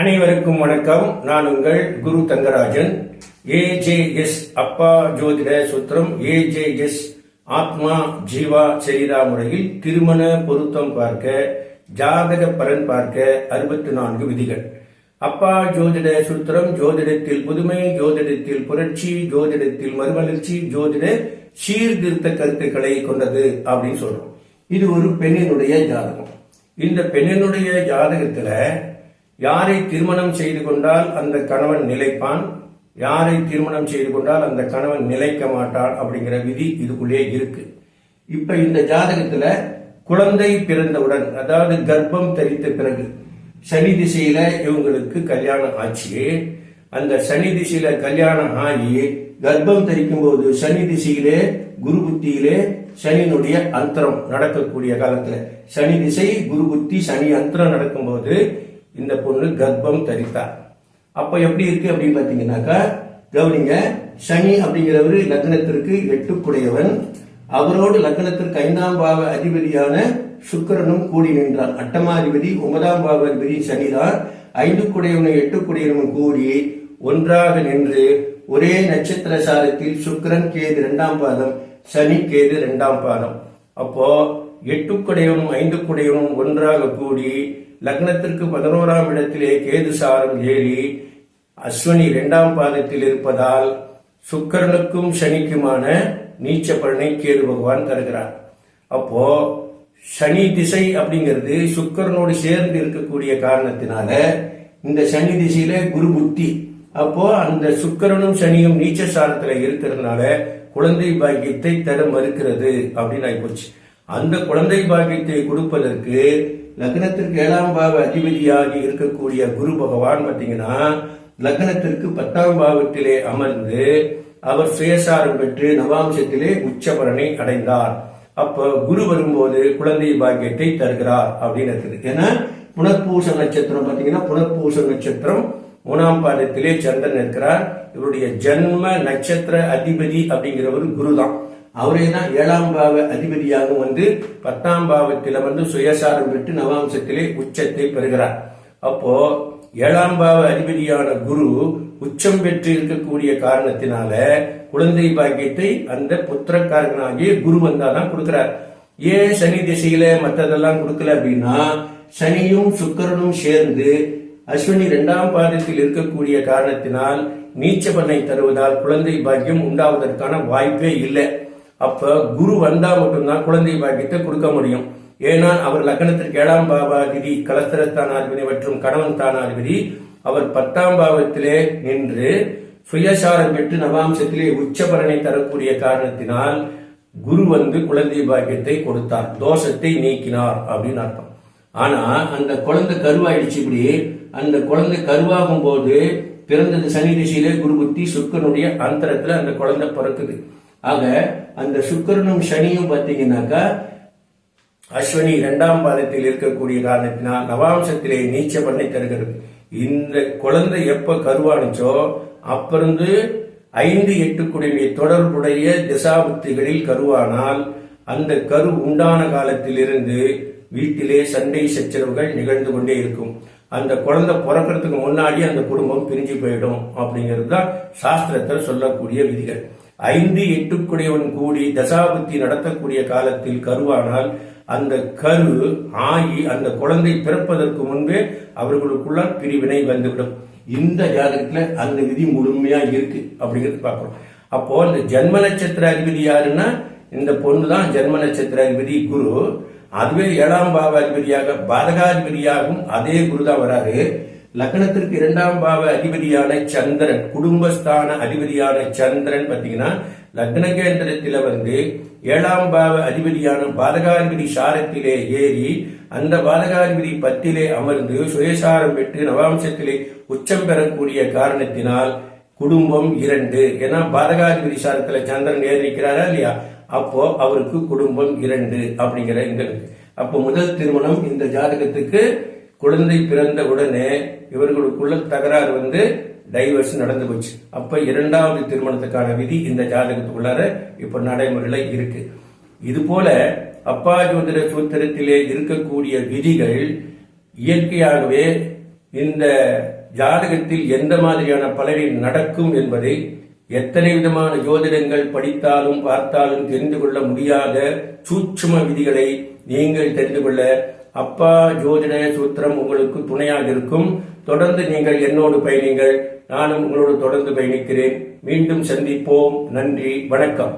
அனைவருக்கும் வணக்கம். நான் உங்கள் குரு தங்கராஜன். ஏஜேஎஸ் அப்பா ஜோதிட சுத்திரம் ஏஜேஎஸ் ஆத்மா ஜீவா சரீரா முறையில் திருமண பொருத்தம் பார்க்க ஜாதக பலன் பார்க்க அறுபத்தி நான்கு விதிகள். அப்பா ஜோதிட சுத்திரம் ஜோதிடத்தில் புதுமை ஜோதிடத்தில் புரட்சி ஜோதிடத்தில் மறுமலர்ச்சி ஜோதிட சீர்திருத்த கருத்துக்களை கொண்டது அப்படின்னு சொல்றோம். இது ஒரு பெண்ணினுடைய ஜாதகம். இந்த பெண்ணினுடைய ஜாதகத்துல யாரை திருமணம் செய்து கொண்டால் அந்த கணவன் நிலைப்பான்? யாரை திருமணம் செய்து கொண்டால் அந்த கணவன் நிலைக்க மாட்டான் அப்படிங்கிற விதி இதுக்குள்ளே இருக்கு. இப்ப இந்த ஜாதகத்துல குழந்தை பிறந்தவுடன் அதாவது கர்ப்பம் தரித்த பிறகு சனி திசையில இவங்களுக்கு கல்யாணம் ஆச்சு. அந்த சனி திசையில கல்யாணம் ஆகி கர்ப்பம் தரிக்கும் போது சனி திசையிலே குரு புத்தியிலே சனியினுடைய அந்தரம் நடக்கக்கூடிய காலத்துல. சனி திசை குரு புத்தி சனி அந்தரம் நடக்கும்போது இந்த பொண்ணு கர்ப்பம் தரித்தார் அப்ப எப்படி இருக்கு அப்படின்னு பாத்தீங்கன்னாக்கா கவனிங்க சனி அப்படிங்கிறவர் லக்னத்திற்கு எட்டுக்குடையவன். அவரோடு லக்னத்திற்கு ஐந்தாம் பாவ அதிபதியான சுக்கிரனும் கூடி நின்றார். அட்டமாதிபதி ஒன்பதாம் பாவ அதிபதி சனிதான். ஐந்துக்குடையவனும் எட்டுக்குடையவனும் கூடி ஒன்றாக நின்று ஒரே நட்சத்திர சாரத்தில் சுக்கரன் கேது இரண்டாம் பாதம் சனி கேது இரண்டாம் பாதம். அப்போ எட்டுக்குடையவனும் ஐந்துக்குடையவனும் ஒன்றாக கூடி லக்னத்திற்கு பதினோராம் இடத்திலே கேது சாரம் ஏறி அஸ்வினி இரண்டாம் பாதத்தில் இருப்பதால் சுக்கரனுக்கும் சனிக்குமான நீச்ச பலனை கேது பகவான் தருகிறார். அப்போ சனி திசை அப்படிங்கிறது சுக்கரனோடு சேர்ந்து இருக்கக்கூடிய காரணத்தினால இந்த சனி திசையில குரு புத்தி. அப்போ அந்த சுக்கரனும் சனியும் நீச்ச சாரத்துல இருக்கிறதுனால குழந்தை பாக்கியத்தை தர மறுக்கிறது அப்படின்னு ஆயிப்போச்சு அந்த குழந்தை பாக்கியத்தை கொடுப்பதற்கு லக்னத்திற்கு ஏழாம் பாவ அதிபதியாகி இருக்கக்கூடிய குரு பகவான் பார்த்தீங்கன்னா லக்னத்திற்கு பத்தாம் பாவத்திலே அமர்ந்து அவர் சுயசாரம் பெற்று நவாம்சத்திலே உச்சபலனை அடைந்தார். அப்போ குரு வரும்போது குழந்தை பாக்கியத்தை தருகிறார் அப்படின்னு இருக்குது. ஏன்னா புனர்பூச நட்சத்திரம் பார்த்தீங்கன்னா புனர்பூச நட்சத்திரம் மூணாம் பாதத்திலே சந்திரன் இருக்கிறார் இவருடைய ஜன்ம நட்சத்திர அதிபதி அப்படிங்கிறவர் குரு தான் அவரே தான் ஏழாம் பாவ அதிபதியாக வந்து பத்தாம் பாவத்தில வந்து சுயசாரம் பெற்று நவாம்சத்திலே உச்சத்தை பெறுகிறார். அப்போ ஏழாம் பாவ அதிபதியான குரு உச்சம் பெற்று இருக்கக்கூடிய காரணத்தினால குழந்தை பாக்கியத்தை அந்த புத்திரக்காரனாகிய குரு வந்தாதான் கொடுக்கிறார். ஏன் சனி திசையில மற்றதெல்லாம் கொடுக்கல அப்படின்னா சனியும் சுக்கரனும் சேர்ந்து அஸ்வினி இரண்டாம் பாதத்தில் இருக்கக்கூடிய காரணத்தினால் நீச்ச பண்ணை தருவதால் குழந்தை பாக்கியம் உண்டாவதற்கான வாய்ப்பே இல்லை. அப்ப குரு வந்தா மட்டும்தான் குழந்தை பாக்கியத்தை கொடுக்க முடியும். ஏன்னா அவர் லக்னத்திற்கு ஏழாம் பாவாதிபதி கலஸ்தரஸ்தானாதிபதி மற்றும் கணவன் தானாதிபதி அவர் பத்தாம் பாவத்திலே நின்று சுயசாரம் பெற்று நவாம்சத்திலே உச்சபலனை தரக்கூடிய காரணத்தினால் குரு வந்து குழந்தை பாக்கியத்தை கொடுத்தார். தோஷத்தை நீக்கினார் அப்படின்னு அர்த்தம். ஆனா அந்த குழந்தை கருவாயிடுச்சு இப்படி. அந்த குழந்தை கருவாகும் போது பிறந்தது சனி திசையிலே குரு புத்தி சுக்கனுடைய அந்தரத்துல அந்த குழந்தை பிறக்குது. ஆக அந்த சுக்கரனும் சனியும் பார்த்தீங்கன்னாக்கா அஸ்வினி இரண்டாம் பாதத்தில் இருக்கக்கூடிய காரணத்தினால் நவாம்சத்திலே நீச்ச பண்ணி தருகிறது. இந்த குழந்தை எப்ப கருவானுச்சோ அப்பிருந்து ஐந்து எட்டுக்குடைய தொடர்புடைய திசாபுத்திகளில் கருவானால் அந்த கரு உண்டான காலத்திலிருந்து வீட்டிலே சண்டை சச்சரவுகள் நிகழ்ந்து கொண்டே இருக்கும். அந்த குழந்தை பிறக்கிறதுக்கு முன்னாடி அந்த குடும்பம் பிரிஞ்சு போயிடும் அப்படிங்கிறது தான் சாஸ்திரத்தில் சொல்லக்கூடிய விதிகள். ஐந்து எட்டுக்குடையவன் கூடி தசாபுத்தி நடத்தக்கூடிய காலத்தில் கருவானால் அந்த கரு ஆகி அந்த குழந்தை பிறப்பதற்கு முன்பே அவர்களுக்குள்ள பிரிவினை வந்துவிடும். இந்த ஜாதகத்துல அந்த விதி முழுமையா இருக்கு அப்படிங்கிறது பார்க்கணும். அப்போ இந்த ஜென்ம நட்சத்திர அதிபதி யாருன்னா இந்த பொண்ணு தான் ஜென்ம நட்சத்திர அதிபதி குரு. அதுவே ஏழாம் பாவ அதிபதியாக பாதகாதிபதியாகவும் அதே குருதான் வராரு. லக்னத்திற்கு இரண்டாம் பாவ அதிபதியான சந்திரன் குடும்பஸ்தான அதிபதியான சந்திரன் பாத்தீங்கன்னா லக்ன கேந்திரத்தில் வந்து ஏழாம் பாவ அதிபதியான பாதகாதிபதி சாரத்திலே ஏறி அந்த பாதகாதிபதி பத்திலே அமர்ந்து சுயசாரம் பெற்று நவாம்சத்திலே உச்சம் பெறக்கூடிய காரணத்தினால் குடும்பம் இரண்டு. ஏன்னா பாதகாதிபதி சாரத்துல சந்திரன் ஏறிக்கிறாரா இல்லையா? அப்போ அவருக்கு குடும்பம் இரண்டு அப்படிங்கிற எங்கள். அப்போ முதல் திருமணம் இந்த ஜாதகத்துக்கு குழந்தை பிறந்த உடனே இவர்களுக்குள்ள தகராறு வந்து டைவர்ஸ் நடந்து போச்சு. அப்ப இரண்டாவது திருமணத்துக்கான விதி இந்த ஜாதகத்துக்குள்ளார இப்ப நடைமுறையில இருக்கு. இது போல அப்பா ஜோதிட சூத்திரத்திலே இருக்கக்கூடிய விதிகள் இயற்கையாகவே இந்த ஜாதகத்தில் எந்த மாதிரியான பலவி நடக்கும் என்பதை எத்தனை விதமான ஜோதிடங்கள் படித்தாலும் பார்த்தாலும் தெரிந்து கொள்ள முடியாத சூட்சும விதிகளை நீங்கள் தெரிந்து கொள்ள அப்பா ஜோதிட சூத்திரம் உங்களுக்கு துணையாக இருக்கும். தொடர்ந்து நீங்கள் என்னோடு பயணிங்கள். நானும் உங்களோடு தொடர்ந்து பயணிக்கிறேன். மீண்டும் சந்திப்போம். நன்றி. வணக்கம்.